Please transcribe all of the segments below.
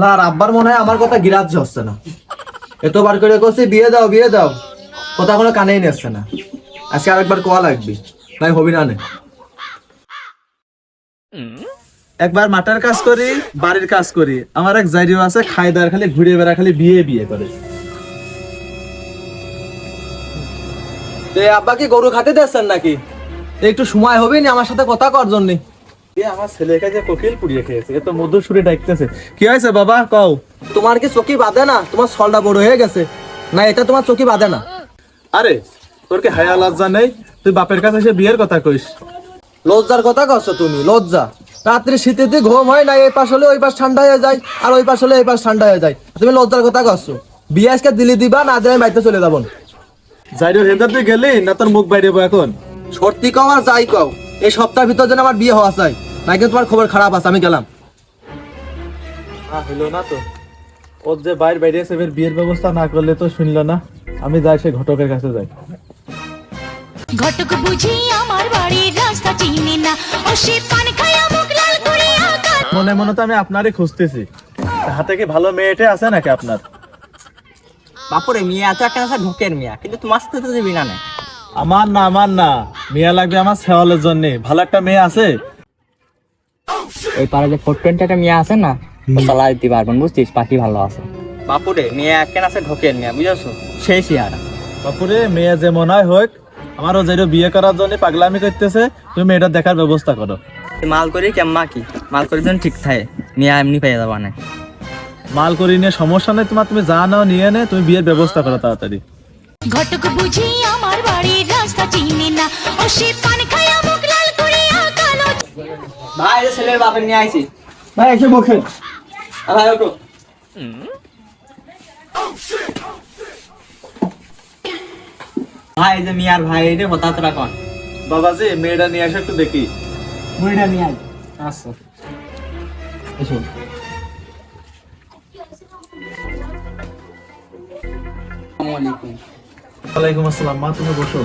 না, আর আব্বার মনে হয় আমার কথা গিরাজ হচ্ছে না। এতবার করে কছি বিয়ে দাও বিয়ে দাও। কথা কোনো কানেই নিচ্ছে না। আজকে আরেকবার কোয়া লাগবে? তাই হবি না। একবার মাটার কাজ করি, বাড়ির কাজ করি। আমার এক জাইরিও আছে খাই দার খালি ঘুরে বেড়া, খালি বিয়ে বিয়ে করে। আব্বা কি গরু খাতে দিচ্ছেন নাকি? একটু সময় হবে নি আমার সাথে কথা কর জন্য। আমার ছেলেকে যে কোকিল পুড়িয়ে খেয়েছে এ মধুর সুরে ডাকতেছে। কি হয়েছে বাবা? কও। তোমার কি চকি বাঁধে না? তোমার সলটা বড় হয়ে গেছে। না এটা তোমার চকি বাঁধে না। আরে তোর কি হায়া লজ্জা নেই? তুই বাপের কাছে এসে বিয়ের কথা কইস। লজ্জার কথা কছো তুমি লজ্জা। রাত্রি শীতেতে ঘুম হয় না এই পাশ হলে ওই পাশ ঠান্ডা হয়ে যায় আর ওই পাশ হলে এই পাশ ঠান্ডা হয়ে যায়। তুমি লজ্জার কথা কছো বিয়ে আজকে দিলি দিবা না দিলে বাড়িতে চলে যাব। যাইরো হেদার তুই গেলি না তোর মুখ বাইরে এখন? সত্যি কও আর যাই কও এই সপ্তাহের ভিতর যেন আমার বিয়ে হওয়া চাই। নাকি তোমার খবর খারাপ আছে আমি গেলাম। হইল না তো। ওর যে বাইরে বাইরে এসে বিয়ের ব্যবস্থা না করলে তো শুনলো না। আমি যাই সে ঘটকের কাছে যাই। ঘটক বুঝি আমার বাড়ির রাস্তা চিনি না। ও সে পান খায়া মুখ লাল করে আকার মনে মনে তো আমি আপনারই খুঁজতেছি। হাতে কি ভালো মেয়েটে আছে নাকি আপনার? বাপুরে মিয়া তো একটা আছে ঢোকের মিয়া। কিন্তু তোমার সাথে তো দিবি না না আমার না আমার না। মেয়ে লাগবে আমার সেওয়ালের জন্য। ভালো একটা মেয়ে আছে? ওই পাড়ে যে ফোর টোয়েন্টি একটা মিয়া আছে না ও দিতে পারবেন বুঝছিস? পাখি ভালো আছে। বাপুরে মেয়ে একটা আছে ঢোকের মিয়া বুঝেছ? সেই চেহারা। বাপুরে মেয়ে যেমন হয় হোক। আমারও যেটা বিয়ে করার জন্য পাগলামি করতেছে তুমি মেয়েটা দেখার ব্যবস্থা করো। মাল করি কেমন কি? মাল করি যেন ঠিক থাকে। মিয়া এমনি পেয়ে যাবা না মাল করি নিয়ে সমস্যা নেই তোমার তুমি যা নাও নিয়ে নে তুমি বিয়ের ব্যবস্থা করো তাড়াতাড়ি। ঘটক বুঝি আমার বাড়ির রাস্তা চিনি না ও সে পান খায়া ভাই এই ছেলের বাপের নিয়ে আইছি। ভাই এসে বসেন। ভাই ওঠো। ভাই যে মিয়ার ভাই রে হতাতরা কন। বাবাজি মেয়েটা নিয়ে আসে একটু দেখি। বুড়িটা নিয়ে আই আচ্ছা। এসো। আসসালামু আলাইকুম। ওয়ালাইকুম আসসালাম। মা তুমি বসো।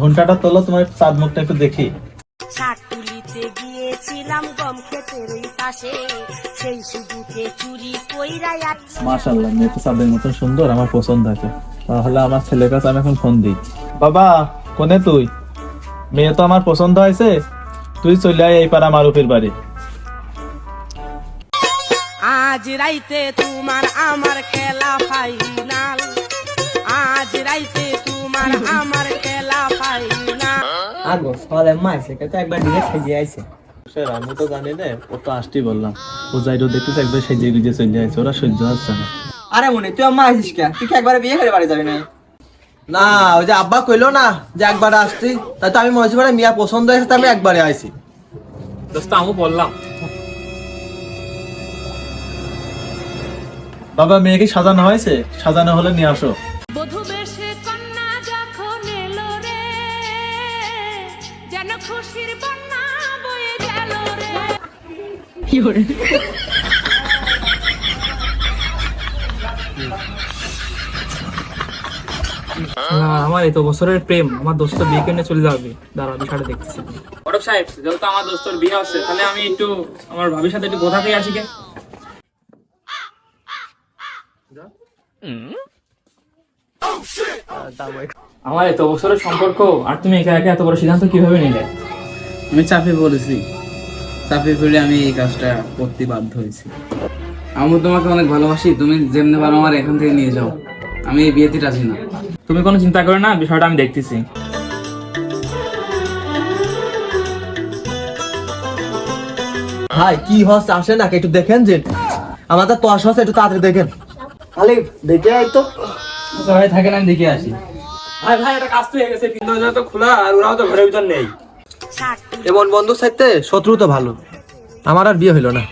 ঘন্টাটা তোলো তোমার চাঁদ মুখটা একটু দেখি। শাকতুলিতে গিয়েছিলাম গম ক্ষেতের ওই পাশে সেই সুযোগে চুরি কইরা যাচ্ছি। মাশাল্লাহ মেয়ে তো চাঁদের মতন সুন্দর আমার পছন্দ আছে তাহলে আমার ছেলের কাছে আমি এখন ফোন দিই। বাবা কোনে তুই? মেয়ে তো আমার পছন্দ হয়েছে। তুই চলে আয় এই পাড়া মারুফের বাড়ি। আজ রাইতে তোমার আমার খেলা ফাইনাল আগো তো একবার দিয়ে সেজে আইছে। স্যার আমি তো জানি না ও তো আসতেই বললাম। ও যাইরো দেখতেছে একবার সেজে গুজে চলে আছে ওরা সহ্য হচ্ছে না। আরে মনে তুই আইছিস কে? তুই কি একবারে বিয়ে করে বাড়ি যাবি না না ওই যে আব্বা কইলো না যে একবার আসছি তাই তো আমি মনে মিয়া পছন্দ হয়েছে তাই আমি একবারে আইছি। দোস্ত আমি বললাম। বাবা মেয়েকে সাজানো হয়েছে? সাজানো হলে নিয়ে আসো। যেন খুশির বন্যা বয়ে গেল রে। না আমার এই তো বছরের প্রেম আমার দোস্ত বিয়ে কেনে চলে যাবে। দাঁড়া বিষয়টা দেখতেছি। অরব সাহেব যেহেতু আমার দোস্তর বিয়ে আছে তাহলে আমি একটু আমার ভাবির সাথে একটু কথা দিয়ে আসি কে আমার এত বছরের সম্পর্ক আর তুমি একা একা এত বড় সিদ্ধান্ত কীভাবে নিলে? আমি চাপে পড়েছি। চাপে পড়ে আমি এই কাজটা করতে বাধ্য হয়েছি। আমি তোমাকে অনেক ভালোবাসি তুমি যেমনি পারো আমার এখান থেকে নিয়ে যাও। আমি এই বিয়েতে রাজি না। তুমি কোনো চিন্তা করো না বিষয়টা আমি দেখতেছি। ভাই কি হচ্ছে? আসে না একটু দেখেন যে আমাদের তো হচ্ছে একটু তাড়াতাড়ি দেখেন। খালি দেখে আই তো। সবাই থাকেন আমি দেখে আসি। ভাই ভাই এটা কাজ হয়ে গেছে কিন্তু তো খোলা আর ওরাও তো ঘরের ভিতর নেই। এবং এমন বন্ধু সাইতে শত্রু তো ভালো। আমার আর বিয়ে হইল না।